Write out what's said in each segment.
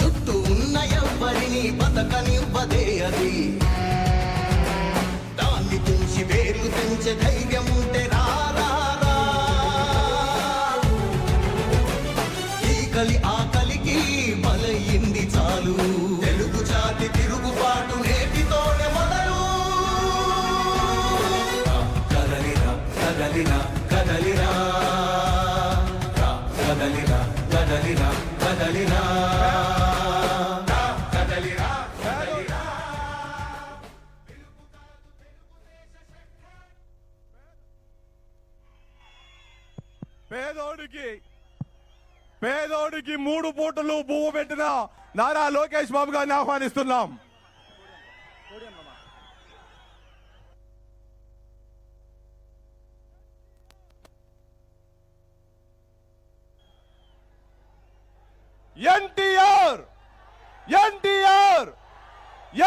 చుట్టూ ఉన్న ఎవ్వరిని బతకనివ్వదే అది. దాన్ని తుంచి వేరు తెంచే పేదోడికి మూడు పూటలు పువ్వు పెట్టిన నారా లోకేష్ బాబు గారిని ఆహ్వానిస్తున్నాం. ఎన్టీఆర్! ఎన్టీఆర్!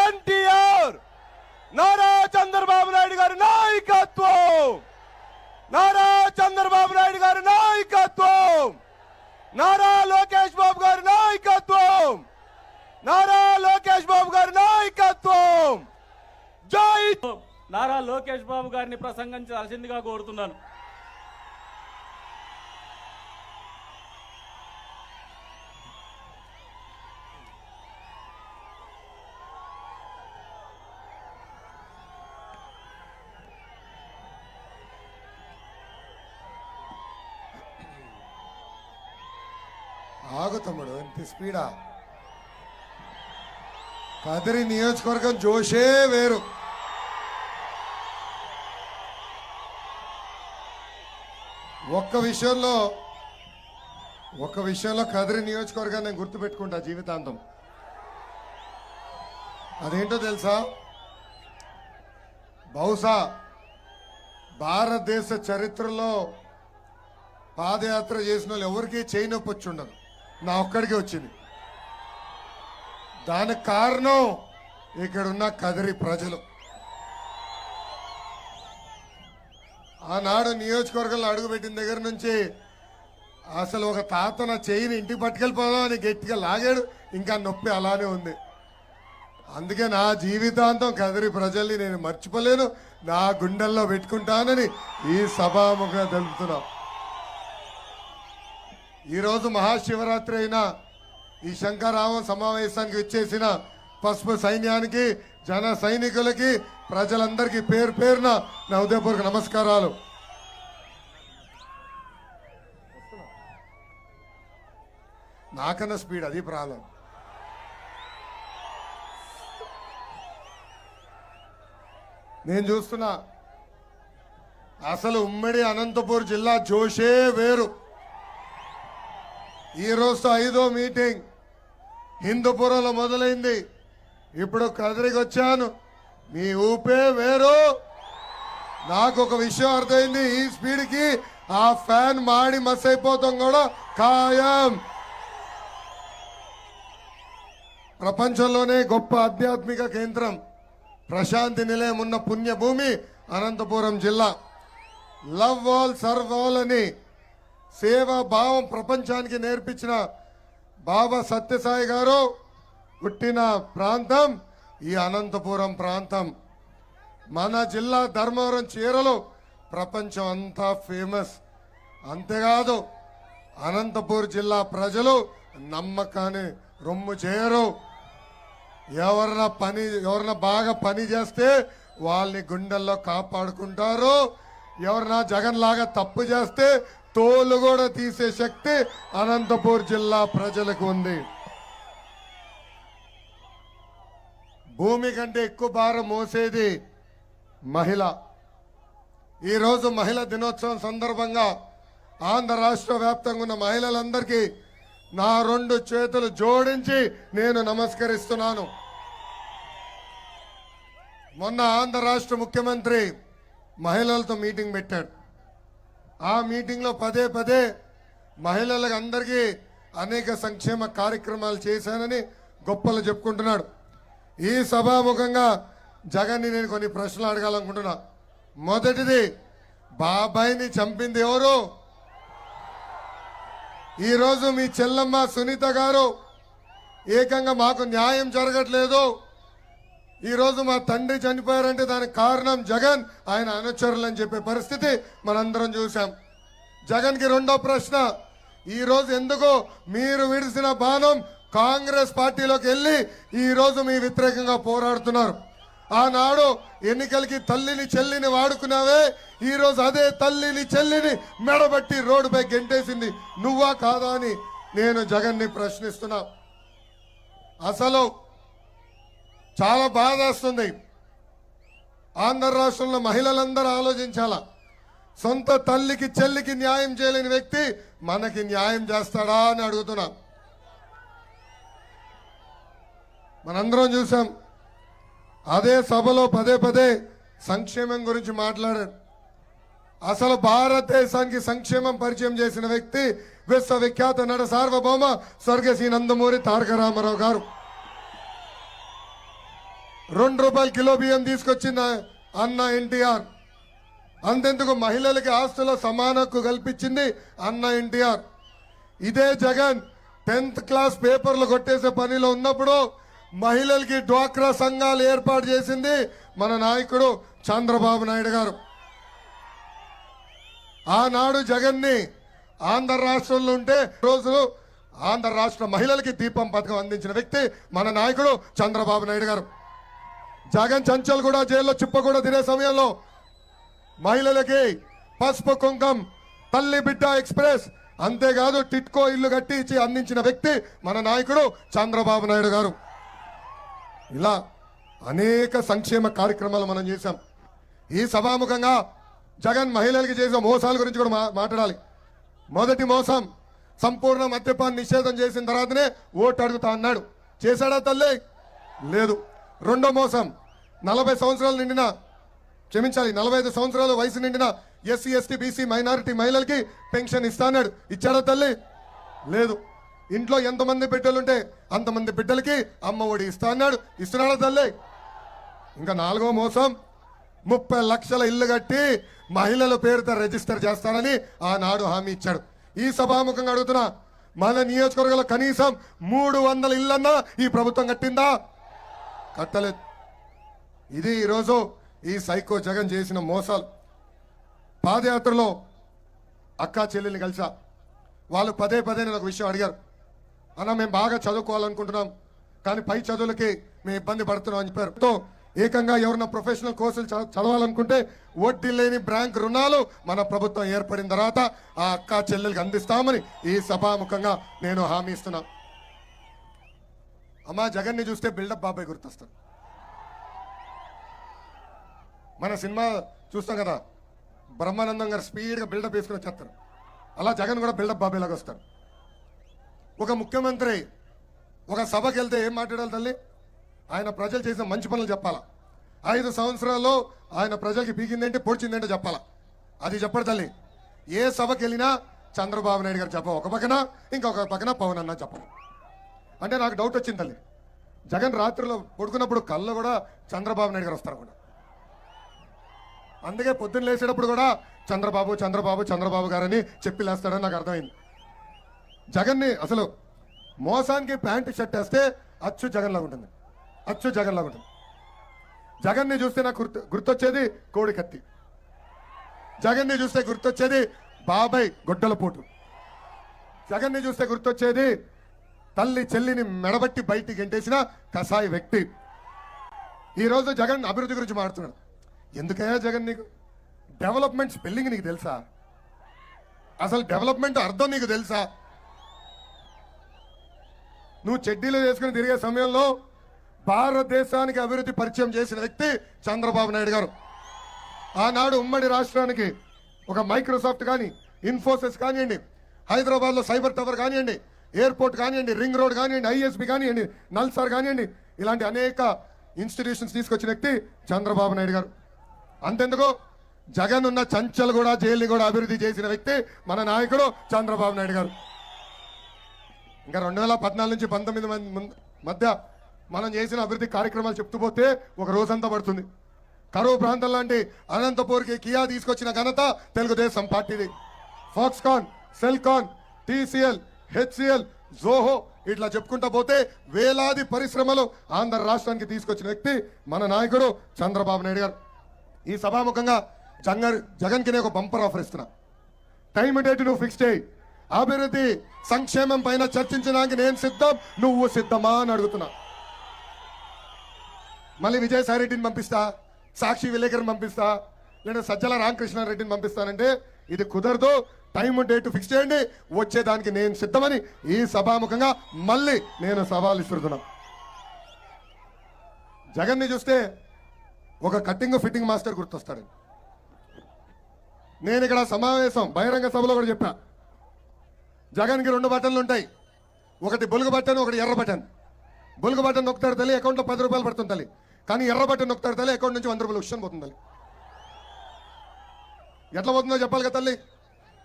ఎన్టీఆర్! నారా చంద్రబాబు నాయుడు గారి నాయకత్వం! నారా చంద్రబాబు నాయుడు గారి నాయకత్వం! నారా లోకేష్ బాబు గారి నాయకత్వం! నారా లోకేష్ బాబు గారి నాయకత్వం! జై నారా లోకేష్ బాబు గారిని ప్రసంగించాల్సిందిగా కోరుతున్నాను. ఆగు తమ్ముడు ఇంత స్పీడా కదిరి నియోజకవర్గం జోషే వేరు. ఒక్క విషయంలో ఒక్క విషయంలో కదిరి నియోజకవర్గాన్ని నేను గుర్తుపెట్టుకుంటా జీవితాంతం. అదేంటో తెలుసా? బహుశా భారతదేశ చరిత్రలో పాదయాత్ర చేసిన వాళ్ళు ఎవరికీ చేయి నొప్పి వచ్చి ఉండదు. నా ఒక్కడికే వచ్చింది. దానికి కారణం ఇక్కడున్న కదిరి ప్రజలు. ఆనాడు నియోజకవర్గంలో అడుగుపెట్టిన దగ్గర నుంచి అసలు ఒక తాత నా చేయిని ఇంటికి పట్టుకెళ్ళిపోదాం అని గట్టిగా లాగాడు. ఇంకా నొప్పి అలానే ఉంది. అందుకే నా జీవితాంతం కదిరి ప్రజల్ని నేను మర్చిపోలేను. నా గుండెల్లో పెట్టుకుంటానని ఈ సభాముఖంగా తెలుపుతున్నాం. ఈరోజు మహాశివరాత్రి అయిన ఈ శంకరావం సమావేశానికి ఇచ్చేసిన పసుపు సైన్యానికి జన సైనికులకి ప్రజలందరికీ పేరు పేరున నా ఉదయపూర్వక నమస్కారాలు. నాకన్నా స్పీడ్ అది ప్రాబ్లం నేను చూస్తున్నా అసలు ఉమ్మడి అనంతపూర్ జిల్లా జోషే వేరు. ఈరోజు ఐదో మీటింగ్. హిందూపురంలో మొదలైంది. ఇప్పుడు కదిరికి వచ్చాను. మీ ఊపే వేరు. నాకు ఒక విషయం అర్థమైంది. ఈ స్పీడ్కి ఆ ఫ్యాన్ మాడి మస్ అయిపోతాం కూడా ఖాయం. ప్రపంచంలోనే గొప్ప ఆధ్యాత్మిక కేంద్రం. ప్రశాంతి నిలయం ఉన్న పుణ్యభూమి అనంతపురం జిల్లా. లవ్ ఆల్ సర్వ్ ఆల్ అని సేవా భావం ప్రపంచానికి నేర్పించిన బాబా సత్యసాయి గారు పుట్టిన ప్రాంతం ఈ అనంతపురం ప్రాంతం. మన జిల్లా ధర్మవరం చీరలు ప్రపంచం అంతా ఫేమస్. అంతేకాదు అనంతపూర్ జిల్లా ప్రజలు నమ్మకాన్ని రొమ్ము చేయరు. ఎవరన్నా పని ఎవరన్నా బాగా పని చేస్తే వాళ్ళని గుండెల్లో కాపాడుకుంటారు. ఎవరన్నా జగన్ లాగా తప్పు చేస్తే తోలు కూడా తీసే శక్తి అనంతపూర్ జిల్లా ప్రజలకు ఉంది. భూమి కంటే ఎక్కువ భారం మోసేది మహిళ. ఈరోజు మహిళా దినోత్సవం సందర్భంగా ఆంధ్ర రాష్ట్ర వ్యాప్తంగా ఉన్న మహిళలందరికీ నా రెండు చేతులు జోడించి నేను నమస్కరిస్తున్నాను. మొన్న ఆంధ్ర రాష్ట్ర ముఖ్యమంత్రి మహిళలతో మీటింగ్ పెట్టాడు. ఆ మీటింగ్లో పదే పదే మహిళలకు అందరికీ అనేక సంక్షేమ కార్యక్రమాలు చేశానని గొప్పలు చెప్పుకుంటున్నాడు. ఈ సభాముఖంగా జగన్ని నేను కొన్ని ప్రశ్నలు అడగాలనుకుంటున్నా. మొదటిది బాబాయిని చంపింది ఎవరు? ఈరోజు మీ చెల్లమ్మ సునీత గారు. ఏకంగా మాకు న్యాయం జరగట్లేదు. ఈరోజు మా తండ్రి చనిపోయారంటే దానికి కారణం జగన్. ఆయన అనుచరులు అని చెప్పే పరిస్థితి మనందరం చూసాం జగన్కి రెండో ప్రశ్న ఈరోజు ఎందుకు మీరు విడిసిన బాణం కాంగ్రెస్ పార్టీలోకి వెళ్ళి ఈరోజు మీ వ్యతిరేకంగా పోరాడుతున్నారు. ఆనాడు ఎన్నికలకి తల్లిని చెల్లిని వాడుకున్నావే ఈరోజు అదే తల్లిని చెల్లిని మెడబట్టి రోడ్డుపై గెంటేసింది. నువ్వా కాదా అని నేను జగన్ని ప్రశ్నిస్తున్నా. అసలు చాలా బాధ వస్తుంది. ఆంధ్ర రాష్ట్రంలో మహిళలందరూ ఆలోచించాలా? సొంత తల్లికి చెల్లికి న్యాయం చేయలేని వ్యక్తి మనకి న్యాయం చేస్తాడా అని అడుగుతున్నా. మనందరం చూసాం. అదే సభలో పదే పదే సంక్షేమం గురించి మాట్లాడారు. అసలు భారతదేశానికి సంక్షేమం పరిచయం చేసిన వ్యక్తి విశ్వవిఖ్యాత నట సార్వభౌమ స్వర్గశ్రీ నందమూరి తారక రామారావు గారు. రెండు రూపాయల కిలో బియ్యం తీసుకొచ్చిన అన్న ఎన్టీఆర్. అంతెందుకు మహిళలకి ఆస్తుల సమాన హక్కు కల్పించింది అన్న ఎన్టీఆర్. ఇదే జగన్ టెన్త్ క్లాస్ పేపర్లు కొట్టేసే పనిలో ఉన్నప్పుడు మహిళలకి డ్వాక్రా సంఘాలు ఏర్పాటు చేసింది మన నాయకుడు చంద్రబాబు నాయుడు గారు. ఆనాడు జగన్ని ఆంధ్ర రాష్ట్రంలో ఉంటే రోజు ఆంధ్ర రాష్ట్ర మహిళలకి దీపం పథకం అందించిన వ్యక్తి మన నాయకుడు చంద్రబాబు నాయుడు గారు. జగన్ చంచల్ కూడా జైల్లో చిప్ప కూడా తినే సమయంలో మహిళలకి పసుపు కుంకం తల్లి బిడ్డ ఎక్స్ప్రెస్ అంతేకాదు టిట్కో ఇల్లు కట్టి ఇచ్చి అందించిన వ్యక్తి మన నాయకుడు చంద్రబాబు నాయుడు గారు. ఇలా అనేక సంక్షేమ కార్యక్రమాలు మనం చేశాం. ఈ సభాముఖంగా జగన్ మహిళలకి చేసిన మోసాల గురించి కూడా మా- మాట్లాడాలి. మొదటి మోసం సంపూర్ణ మద్యపాన్ నిషేధం చేసిన తర్వాతనే ఓటు అడుగుతా అన్నాడు. చేశాడా తల్లి? లేదు. రెండో మోసం నలభై సంవత్సరాలు నిండిన క్షమించాలి నలభై ఐదు సంవత్సరాల వయసు నిండిన ఎస్సీ ఎస్టీ బీసీ మైనారిటీ మహిళలకి పెన్షన్ ఇస్తాన్నాడు. ఇచ్చాడా తల్లి? లేదు. ఇంట్లో ఎంతమంది బిడ్డలుంటే అంతమంది బిడ్డలకి అమ్మ ఒడి ఇస్తా అన్నాడు ఇస్తున్నాడా తల్లి? ఇంకా నాలుగో మోసం. ముప్పై లక్షల ఇల్లు కట్టి మహిళల పేరుతో రిజిస్టర్ చేస్తానని ఆనాడు హామీ ఇచ్చాడు. ఈ సభాముఖంగా అడుగుతున్నా మన నియోజకవర్గంలో కనీసం మూడు వందల ఇల్లన్నా ఈ ప్రభుత్వం కట్టిందా? కట్టలేదు. ఇది ఈరోజు ఈ సైకో జగన్ చేసిన మోసాలు. పాదయాత్రలో అక్కా చెల్లెల్ని కలిసా. వాళ్ళు పదే పదే నేను ఒక విషయం అడిగారు. అన్న మేము బాగా చదువుకోవాలనుకుంటున్నాం కానీ పై చదువులకి మేము ఇబ్బంది పడుతున్నాం అని చెప్పారు. ఏకంగా ఎవరన్నా ప్రొఫెషనల్ కోర్సులు చదవాలనుకుంటే వడ్డీ లేని బ్యాంక్ రుణాలు మన ప్రభుత్వం ఏర్పడిన తర్వాత ఆ అక్క చెల్లెలకి అందిస్తామని ఈ సభాముఖంగా నేను హామీ ఇస్తున్నా. అమ్మా జగన్ని చూస్తే బిల్డప్ బాబాయ్ గుర్తొస్తాను మన సినిమా చూస్తాం కదా బ్రహ్మానందం గారు స్పీడ్గా బిల్డప్ వేసుకుని వచ్చేస్తారు. అలా జగన్ కూడా బిల్డప్ బాబేలాగా వస్తారు. ఒక ముఖ్యమంత్రి ఒక సభకి వెళ్తే ఏం మాట్లాడాలి తల్లి? ఆయన ప్రజలు చేసిన మంచి పనులు చెప్పాలా? ఐదు సంవత్సరాల్లో ఆయన ప్రజలకి పీకిందేంటి పొడిచిందేంటి చెప్పాలా? అది చెప్పడు తల్లి. ఏ సభకి వెళ్ళినా చంద్రబాబు నాయుడు గారు చెప్ప ఒక పక్కన ఇంకొక పక్కన పవన్ అన్న చెప్పను అంటే నాకు డౌట్ వచ్చింది తల్లి. జగన్ రాత్రిలో పడుకున్నప్పుడు కళ్ళు కూడా చంద్రబాబు నాయుడు గారు వస్తారు కూడా అందుకే పొద్దున్న లేచేటప్పుడు కూడా చంద్రబాబు చంద్రబాబు చంద్రబాబు గారని చెప్పి లేస్తాడని నాకు అర్థమైంది. జగన్ని అసలు మోసానికి ప్యాంటు షర్ట్ వేస్తే అచ్చు జగన్ లాగా ఉంటుంది. అచ్చు జగన్లాగా ఉంటుంది. జగన్ని చూస్తే నాకు గుర్తు గుర్తొచ్చేది కోడి కత్తి జగన్ని చూస్తే గుర్తొచ్చేది బాబాయ్ గొడ్డల పోటు. జగన్ని చూస్తే గుర్తొచ్చేది తల్లి చెల్లిని మెడబట్టి బయటికి గెంటేసిన కసాయి వ్యక్తి. ఈరోజు జగన్ అభివృద్ధి గురించి మాట్లాడుతున్నాడు. ఎందుకయ్యా జగన్ నీకు? డెవలప్మెంట్ స్పెల్లింగ్ నీకు తెలుసా? అసలు డెవలప్మెంట్ అర్థం నీకు తెలుసా? నువ్వు చెడ్డీలు వేసుకుని తిరిగే సమయంలో భారతదేశానికి అభివృద్ధి పరిచయం చేసిన వ్యక్తి చంద్రబాబు నాయుడు గారు. ఆనాడు ఉమ్మడి రాష్ట్రానికి ఒక మైక్రోసాఫ్ట్ కానీ ఇన్ఫోసిస్ కానివ్వండి హైదరాబాద్లో సైబర్ టవర్ కానివ్వండి ఎయిర్పోర్ట్ కానివ్వండి రింగ్ రోడ్ కానివ్వండి ఐఎస్బి కానివ్వండి నల్సార్ కానివ్వండి ఇలాంటి అనేక ఇన్స్టిట్యూషన్స్ తీసుకొచ్చిన వ్యక్తి చంద్రబాబు నాయుడు గారు. అంతెందుకు? జగన్ ఉన్న చంచల్ కూడా జైలు కూడా అభివృద్ధి చేసిన వ్యక్తి మన నాయకుడు చంద్రబాబు నాయుడు గారు. ఇంకా రెండు వేల పద్నాలుగు నుంచి పంతొమ్మిది మంది మధ్య మనం చేసిన అభివృద్ధి కార్యక్రమాలు చెప్తూ పోతే ఒక రోజంతా పడుతుంది. కరువు ప్రాంతం లాంటి అనంతపూర్కి కియా తీసుకొచ్చిన ఘనత తెలుగుదేశం పార్టీది. Foxconn Celkon TCL HCL Zoho ఇట్లా చెప్పుకుంటా పోతే వేలాది పరిశ్రమలు ఆంధ్ర రాష్ట్రానికి తీసుకొచ్చిన వ్యక్తి మన నాయకుడు చంద్రబాబు నాయుడు గారు. ఈ సభాముఖంగా జగన్ జగన్కి నేను ఒక బంపర్ ఆఫర్ ఇస్తున్నా. టైం డేట్ నువ్వు ఫిక్స్ చేయి. అభివృద్ధి సంక్షేమం పైన చర్చించడానికి నేను సిద్ధం నువ్వు సిద్ధమా అని అడుగుతున్నా. మళ్ళీ విజయసాయి రెడ్డిని పంపిస్తా సాక్షి విలేకరిని పంపిస్తా లేదా సజ్జల రామకృష్ణారెడ్డిని పంపిస్తానంటే ఇది కుదరదు. టైం డేట్ ఫిక్స్ చేయండి వచ్చేదానికి నేను సిద్ధమని ఈ సభాముఖంగా మళ్ళీ నేను సవాల్ ఇస్తున్నా జగన్ని చూస్తే ఒక కట్టింగ్ ఫిట్టింగ్ మాస్టర్ గుర్తొస్తాడు. నేను ఇక్కడ సమావేశం బహిరంగ సభలో కూడా చెప్పా. జగన్కి రెండు బటన్లు ఉంటాయి. ఒకటి బొలుగు బటన్ ఒకటి ఎర్ర బటన్. బొలుగు బటన్ నొక్కుతాడు తల్లి అకౌంట్లో పది రూపాయలు పడుతుంది తల్లి. కానీ ఎర్ర బటన్ నొక్కుతాడు తల్లి అకౌంట్ నుంచి వంద రూపాయలు ఉష్యం పోతుంది తల్లి. ఎట్లా పోతుందో చెప్పాలి కదా తల్లి?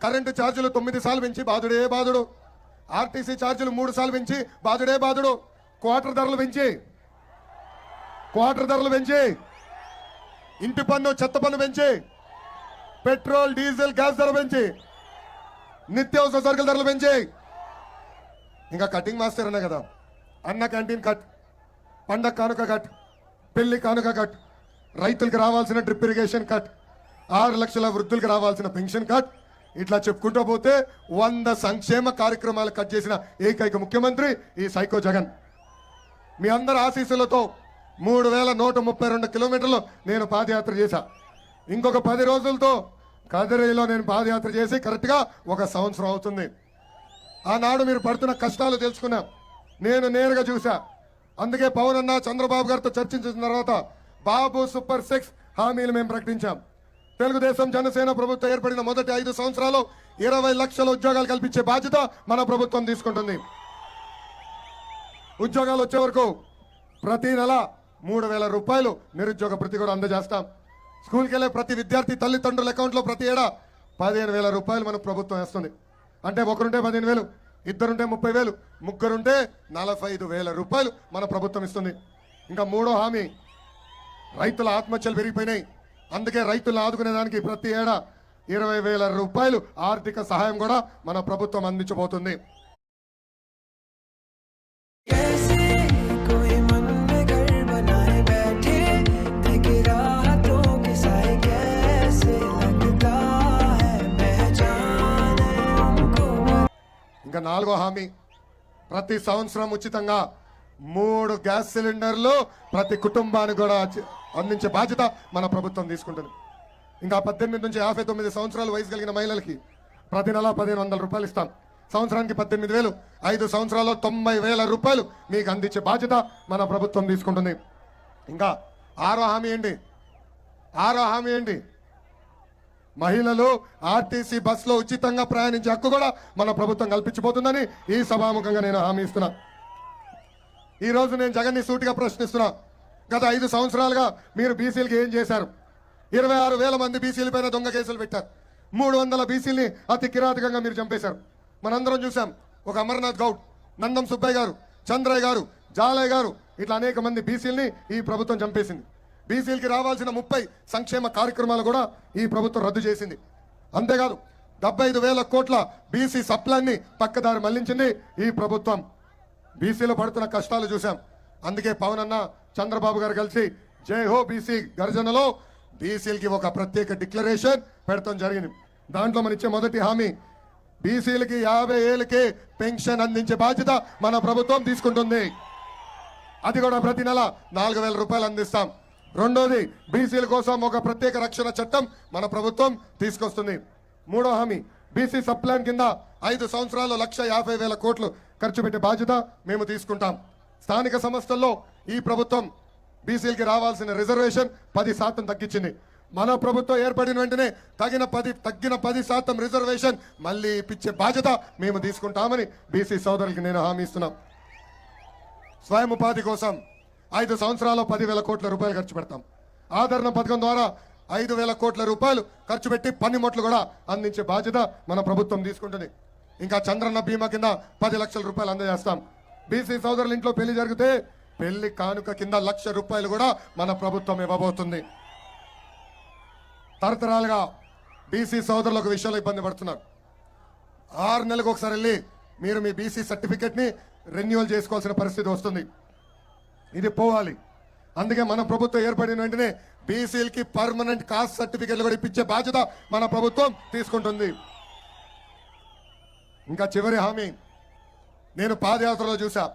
కరెంటు ఛార్జీలు తొమ్మిది సార్లు పెంచి బాధుడే బాధుడు. ఆర్టీసీ ఛార్జీలు మూడు సార్లు పెంచి బాధుడే బాధుడు. క్వార్టర్ ధరలు పెంచి. క్వార్టర్ ధరలు పెంచి. ఇంటి పన్ను చెత్త పన్ను పెంచి పెట్రోల్ డీజిల్ గ్యాస్ ధర పెంచి నిత్యావసర సరుకుల ధరలు పెంచి. ఇంకా కటింగ్ మాస్టర్ అనే కదా. అన్న క్యాంటీన్ కట్ పండగ కానుక కట్ పెళ్ళి కానుక కట్ రైతులకు రావాల్సిన డ్రిప్ ఇరిగేషన్ కట్ ఆరు లక్షల వృద్ధులకు రావాల్సిన పెన్షన్ కట్ ఇట్లా చెప్పుకుంటూ పోతే వంద సంక్షేమ కార్యక్రమాలు కట్ చేసిన ఏకైక ముఖ్యమంత్రి ఈ సైకో జగన్. మీ అందరి ఆశీస్సులతో మూడు వేల నూట ముప్పై రెండు కిలోమీటర్లు నేను పాదయాత్ర చేశా. ఇంకొక పది రోజులతో కదిరిలో నేను పాదయాత్ర చేసి కరెక్ట్గా ఒక సంవత్సరం అవుతుంది. ఆనాడు మీరు పడుతున్న కష్టాలు తెలుసుకున్నా. నేను నేరుగా చూసా అందుకే పవన్ అన్న చంద్రబాబు గారితో చర్చించిన తర్వాత బాబు సూపర్ సిక్స్ హామీలు మేము ప్రకటించాం. తెలుగుదేశం జనసేన ప్రభుత్వం ఏర్పడిన మొదటి ఐదు సంవత్సరాలు ఇరవై లక్షల ఉద్యోగాలు కల్పించే బాధ్యత మన ప్రభుత్వం తీసుకుంటుంది. ఉద్యోగాలు వచ్చే వరకు ప్రతి నెల మూడు వేల రూపాయలు నిరుద్యోగ ప్రతి కూడా అందజేస్తాం. స్కూల్కి వెళ్ళే ప్రతి విద్యార్థి తల్లిదండ్రుల అకౌంట్లో ప్రతి ఏడా పదిహేను వేల రూపాయలు మన ప్రభుత్వం వేస్తుంది. అంటే ఒకరుంటే పదిహేను వేలు ఇద్దరుంటే ముప్పై వేలు ముగ్గురుంటే నలభై ఐదు వేల రూపాయలు మన ప్రభుత్వం ఇస్తుంది. ఇంకా మూడో హామీ రైతుల ఆత్మహత్యలు పెరిగిపోయినాయి. అందుకే రైతులను ఆదుకునేదానికి ప్రతి ఏడా ఇరవై వేల రూపాయలు ఆర్థిక సహాయం కూడా మన ప్రభుత్వం అందించబోతుంది. ఇంకా నాలుగో హామీ. ప్రతి సంవత్సరం ఉచితంగా మూడు గ్యాస్ సిలిండర్లు ప్రతి కుటుంబానికి కూడా అందించే బాధ్యత మన ప్రభుత్వం తీసుకుంటుంది. ఇంకా పద్దెనిమిది నుంచి యాభై తొమ్మిది సంవత్సరాలు వయసు కలిగిన మహిళలకి ప్రతి నెల పదిహేను వందల రూపాయలు ఇస్తాం. సంవత్సరానికి పద్దెనిమిది వేలు. ఐదు సంవత్సరాల్లో తొంభై వేల రూపాయలు మీకు అందించే బాధ్యత మన ప్రభుత్వం తీసుకుంటుంది. ఇంకా ఆరో హామీ ఏంటి? ఆరో హామీ ఏంటి? మహిళలు ఆర్టీసీ బస్సులో ఉచితంగా ప్రయాణించే హక్కు కూడా మన ప్రభుత్వం కల్పించబోతుందని ఈ సభాముఖంగా నేను హామీ ఇస్తున్నా. ఈ రోజు నేను జగన్ని సూటిగా ప్రశ్నిస్తున్నా. గత ఐదు సంవత్సరాలుగా మీరు బీసీలకి ఏం చేశారు? ఇరవై ఆరు వేల మంది బీసీల పైన దొంగ కేసులు పెట్టారు. మూడు వందల బీసీల్ని అతి కిరాతకంగా మీరు చంపేశారు. మనందరం చూసాం ఒక అమర్నాథ్ గౌడ్ నందం సుబ్బయ్య గారు చంద్రయ్య గారు జాలయ్య గారు ఇట్లా అనేక మంది బీసీల్ని ఈ ప్రభుత్వం చంపేసింది. బీసీలకి రావాల్సిన ముప్పై సంక్షేమ కార్యక్రమాలు కూడా ఈ ప్రభుత్వం రద్దు చేసింది. అంతేకాదు డెబ్బై ఐదు వేల కోట్ల బీసీ సప్లాన్ని పక్కదారి మళ్ళించింది ఈ ప్రభుత్వం. బీసీలో పడుతున్న కష్టాలు చూసాం అందుకే పవన్ అన్న చంద్రబాబు గారు కలిసి జై హో బీసీ గర్జనలో బీసీలకి ఒక ప్రత్యేక డిక్లరేషన్ పెడతాం జరిగింది. దాంట్లో మన ఇచ్చే మొదటి హామీ బీసీలకి యాభై ఏళ్ళకే పెన్షన్ అందించే బాధ్యత మన ప్రభుత్వం తీసుకుంటుంది. అది కూడా ప్రతి నెల నాలుగు వేల రూపాయలు అందిస్తాం. రెండోది బీసీల కోసం ఒక ప్రత్యేక రక్షణ చట్టం మన ప్రభుత్వం తీసుకొస్తుంది. మూడో హామీ బీసీ సప్లాన్ కింద ఐదు సంవత్సరాలు లక్ష యాభై వేల కోట్లు ఖర్చు పెట్టే బాధ్యత మేము తీసుకుంటాం. స్థానిక సంస్థల్లో ఈ ప్రభుత్వం బీసీలకి రావాల్సిన రిజర్వేషన్ పది శాతం తగ్గించింది. మన ప్రభుత్వం ఏర్పడిన వెంటనే తగిన పది తగ్గిన పది శాతం రిజర్వేషన్ మళ్ళీ ఇప్పించే బాధ్యత మేము తీసుకుంటామని బీసీ సోదరులకి నేను హామీ ఇస్తున్నాం. స్వయం ఉపాధి కోసం ఐదు సంవత్సరాలు పదివేల కోట్ల రూపాయలు ఖర్చు పెడతాం. ఆదరణ పథకం ద్వారా ఐదు వేల కోట్ల రూపాయలు ఖర్చు పెట్టి పన్నిమొట్లు కూడా అందించే బాధ్యత మన ప్రభుత్వం తీసుకుంటుంది. ఇంకా చంద్రన్న బీమా కింద పది లక్షల రూపాయలు అందజేస్తాం. బీసీ సోదరుల ఇంట్లో పెళ్ళి జరిగితే పెళ్ళి కానుక కింద లక్ష రూపాయలు కూడా మన ప్రభుత్వం ఇవ్వబోతుంది. తరతరాలుగా బీసీ సోదరులు ఒక విషయంలో ఇబ్బంది పడుతున్నారు. ఆరు నెలలకు ఒకసారి వెళ్ళి మీరు మీ బీసీ సర్టిఫికెట్ని రెన్యువల్ చేసుకోవాల్సిన పరిస్థితి వస్తుంది. ఇది పోవాలి. అందుకే మన ప్రభుత్వం ఏర్పడిన వెంటనే బీసీలకి పర్మనెంట్ కాస్ట్ సర్టిఫికెట్లు కూడా ఇప్పించే బాధ్యత మన ప్రభుత్వం తీసుకుంటుంది. ఇంకా చివరి హామీ. నేను పాదయాత్రలో చూసా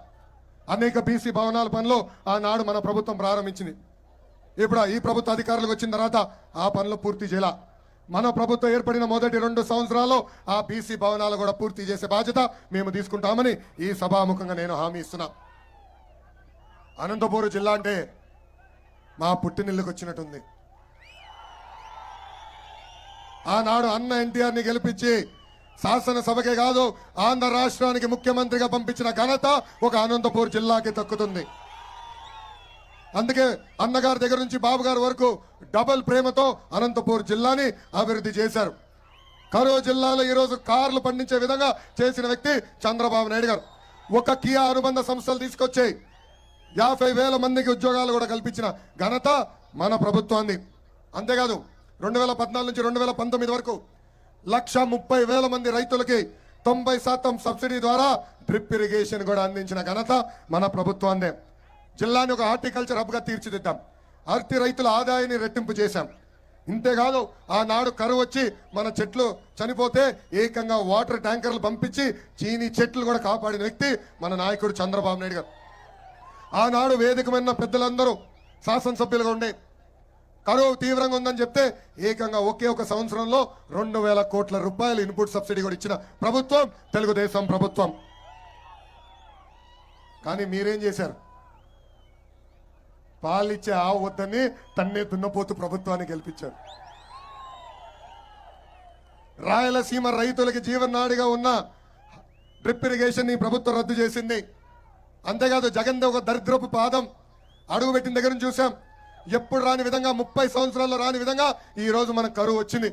అనేక బీసీ భవనాల పనులు ఆనాడు మన ప్రభుత్వం ప్రారంభించింది. ఇప్పుడు ఈ ప్రభుత్వ అధికారులకు వచ్చిన తర్వాత ఆ పనులు పూర్తి చేయాల? మన ప్రభుత్వం ఏర్పడిన మొదటి రెండు సంవత్సరాల్లో ఆ బీసీ భవనాలు కూడా పూర్తి చేసే బాధ్యత మేము తీసుకుంటామని ఈ సభాముఖంగా నేను హామీ ఇస్తున్నా. అనంతపురం జిల్లా అంటే మా పుట్టినిల్లుకు వచ్చినట్టుంది. ఆనాడు అన్న ఎన్టీఆర్ని గెలిపించి శాసనసభకే కాదు ఆంధ్ర రాష్ట్రానికి ముఖ్యమంత్రిగా పంపించిన ఘనత ఒక అనంతపూర్ జిల్లాకి దక్కుతుంది. అందుకే అన్నగారి దగ్గర నుంచి బాబుగారి వరకు డబల్ ప్రేమతో అనంతపూర్ జిల్లాని అభివృద్ధి చేశారు. కరో జిల్లాలో ఈరోజు కార్లు పండించే విధంగా చేసిన వ్యక్తి చంద్రబాబు నాయుడు గారు. ఒక కియా అనుబంధ సంస్థలు తీసుకొచ్చాయి. యాభై వేల మందికి ఉద్యోగాలు కూడా కల్పించిన ఘనత మన ప్రభుత్వాన్ని. అంతేకాదు రెండు వేల పద్నాలుగు నుంచి రెండు వేల పంతొమ్మిది వరకు లక్ష ముప్పై వేల మంది రైతులకి తొంభై శాతం సబ్సిడీ ద్వారా డ్రిప్ ఇరిగేషన్ కూడా అందించిన ఘనత మన ప్రభుత్వాన్నే. జిల్లాని ఒక హార్టికల్చర్ హబ్గా తీర్చిదిద్దాం. అరటి రైతుల ఆదాయాన్ని రెట్టింపు చేశాం. ఇంతేకాదు ఆనాడు కరువు వచ్చి మన చెట్లు చనిపోతే ఏకంగా వాటర్ ట్యాంకర్లు పంపించి చీనీ చెట్లు కూడా కాపాడిన వ్యక్తి మన నాయకుడు చంద్రబాబు నాయుడు గారు. ఆనాడు వేదికమైన పెద్దలందరూ శాసనసభ్యులుగా ఉండే కరువు తీవ్రంగా ఉందని చెప్తే ఏకంగా ఒకే ఒక సంవత్సరంలో రెండు వేల కోట్ల రూపాయలు ఇన్పుట్ సబ్సిడీ కూడా ఇచ్చిన ప్రభుత్వం తెలుగుదేశం ప్రభుత్వం. కానీ మీరేం చేశారు? పాలిచ్చే ఆవు వద్దని తన్నే దున్నపోతు ప్రభుత్వాన్ని గెలిపించారు. రాయలసీమ రైతులకి జీవనాడిగా ఉన్న డ్రిప్ ఇరిగేషన్ ఈ ప్రభుత్వం రద్దు చేసింది. అంతేకాదు జగన్ ఒక దరిద్రపు పాదం. అడుగుపెట్టిన దగ్గర నుంచి చూసాం. ఎప్పుడు రాని విధంగా ముప్పై సంవత్సరాల్లో రాని విధంగా ఈ రోజు మనకు కరువు వచ్చింది.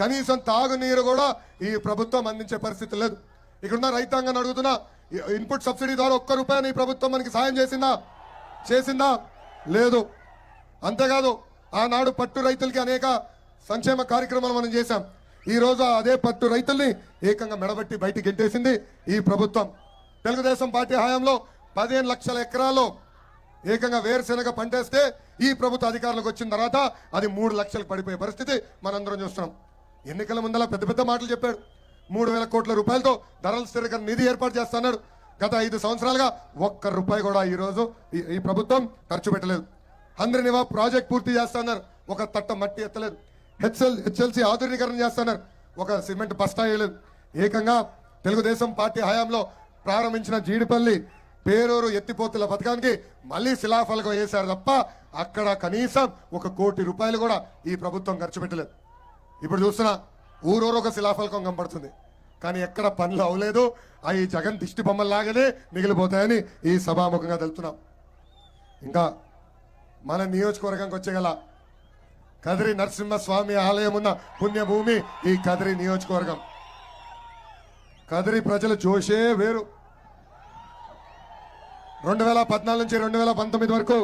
కనీసం తాగునీరు కూడా ఈ ప్రభుత్వం అందించే పరిస్థితి లేదు. ఇక్కడున్న రైతాంగాన్ని అడుగుతున్నా ఈ ఇన్పుట్ సబ్సిడీ ద్వారా ఒక్క రూపాయని ఈ ప్రభుత్వం మనకి సాయం చేసిందా? చేసిందా? లేదు. అంతేకాదు ఆనాడు పట్టు రైతులకి అనేక సంక్షేమ కార్యక్రమాలు మనం చేశాం. ఈ రోజు అదే పట్టు రైతుల్ని ఏకంగా మెడబట్టి బయటికి గెంటేసింది ఈ ప్రభుత్వం. తెలుగుదేశం పార్టీ హయాంలో పదిహేను లక్షల ఎకరాల్లో ఏకంగా వేరుశెనగ పంటేస్తే ఈ ప్రభుత్వ అధికారులకు వచ్చిన తర్వాత అది మూడు లక్షలు పడిపోయే పరిస్థితి మనందరం చూస్తున్నాం. ఎన్నికల ముందల పెద్ద పెద్ద మాటలు చెప్పాడు. మూడు వేల కోట్ల రూపాయలతో ధరల స్థిరీకరణ నిధి ఏర్పాటు చేస్తున్నాడు గత ఐదు సంవత్సరాలుగా ఒక్క రూపాయి కూడా ఈ రోజు ఈ- ఈ ప్రభుత్వం ఖర్చు పెట్టలేదు. అందరి నివా ప్రాజెక్ట్ పూర్తి చేస్తున్నారు ఒక తట్ట మట్టి ఎత్తలేదు. హెచ్ఎల్ హెచ్ఎల్సి ఆధునీకరణ చేస్తున్నారు ఒక సిమెంట్ బస్తా వేయలేదు. ఏకంగా తెలుగుదేశం పార్టీ హయాంలో ప్రారంభించిన జీడిపల్లి పేరూరు ఎత్తిపోతుల పథకానికి మళ్ళీ శిలాఫలకం వేశారు తప్ప అక్కడ కనీసం ఒక కోటి రూపాయలు కూడా ఈ ప్రభుత్వం ఖర్చు పెట్టలేదు. ఇప్పుడు చూస్తున్నా ఊరూరు ఒక శిలాఫలకం కనబడుతుంది. కానీ ఎక్కడ పనులు అవ్వలేదు. అవి జగన్ దిష్టి బొమ్మల్లాగానే మిగిలిపోతాయని ఈ సభాముఖంగా తెలుపుతున్నాం. ఇంకా మన నియోజకవర్గంకి వచ్చేగల కదిరి నరసింహస్వామి ఆలయం ఉన్న పుణ్యభూమి ఈ కదిరి నియోజకవర్గం. కదిరి ప్రజల జోషే వేరు. రెండు వేల పద్నాలుగు నుంచి రెండు వేల పంతొమ్మిది వరకు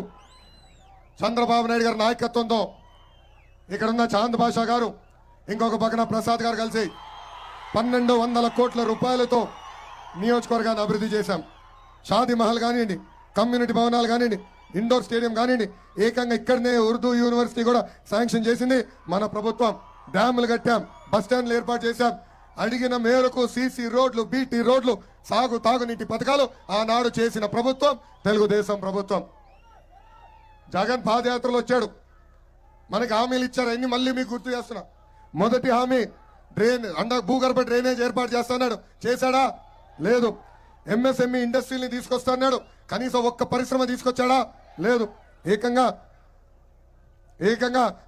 చంద్రబాబు నాయుడు గారి నాయకత్వంతో ఇక్కడున్న చాంద్ బాషా గారు ఇంకొక పక్కన ప్రసాద్ గారు కలిసి పన్నెండు వందల కోట్ల రూపాయలతో నియోజకవర్గాన్ని అభివృద్ధి చేశాం. షాదీ మహల్ కానివ్వండి కమ్యూనిటీ భవనాలు కానివ్వండి ఇండోర్ స్టేడియం కానివ్వండి ఏకంగా ఇక్కడనే ఉర్దూ యూనివర్సిటీ కూడా శాంక్షన్ చేసింది మన ప్రభుత్వం. డ్యాములు కట్టాం బస్ స్టాండ్లు ఏర్పాటు చేశాం అడిగిన మేరకు సీసీ రోడ్లు బీటీ రోడ్లు సాగు తాగునీటి పథకాలు ఆనాడు చేసిన ప్రభుత్వం తెలుగుదేశం ప్రభుత్వం. జగన్ పాదయాత్రలు వచ్చాడు. మనకి హామీలు ఇచ్చారు అన్ని మళ్ళీ మీకు గుర్తు చేస్తున్నా. మొదటి హామీ డ్రైన్ అండ భూగర్భ డ్రైనేజ్ ఏర్పాటు చేస్తున్నాడు చేశాడా? లేదు. ఎంఎస్ఎంఈ ఇండస్ట్రీని తీసుకొస్తాడు కనీసం ఒక్క పరిశ్రమ తీసుకొచ్చాడా? లేదు. ఏకంగా ఏకంగా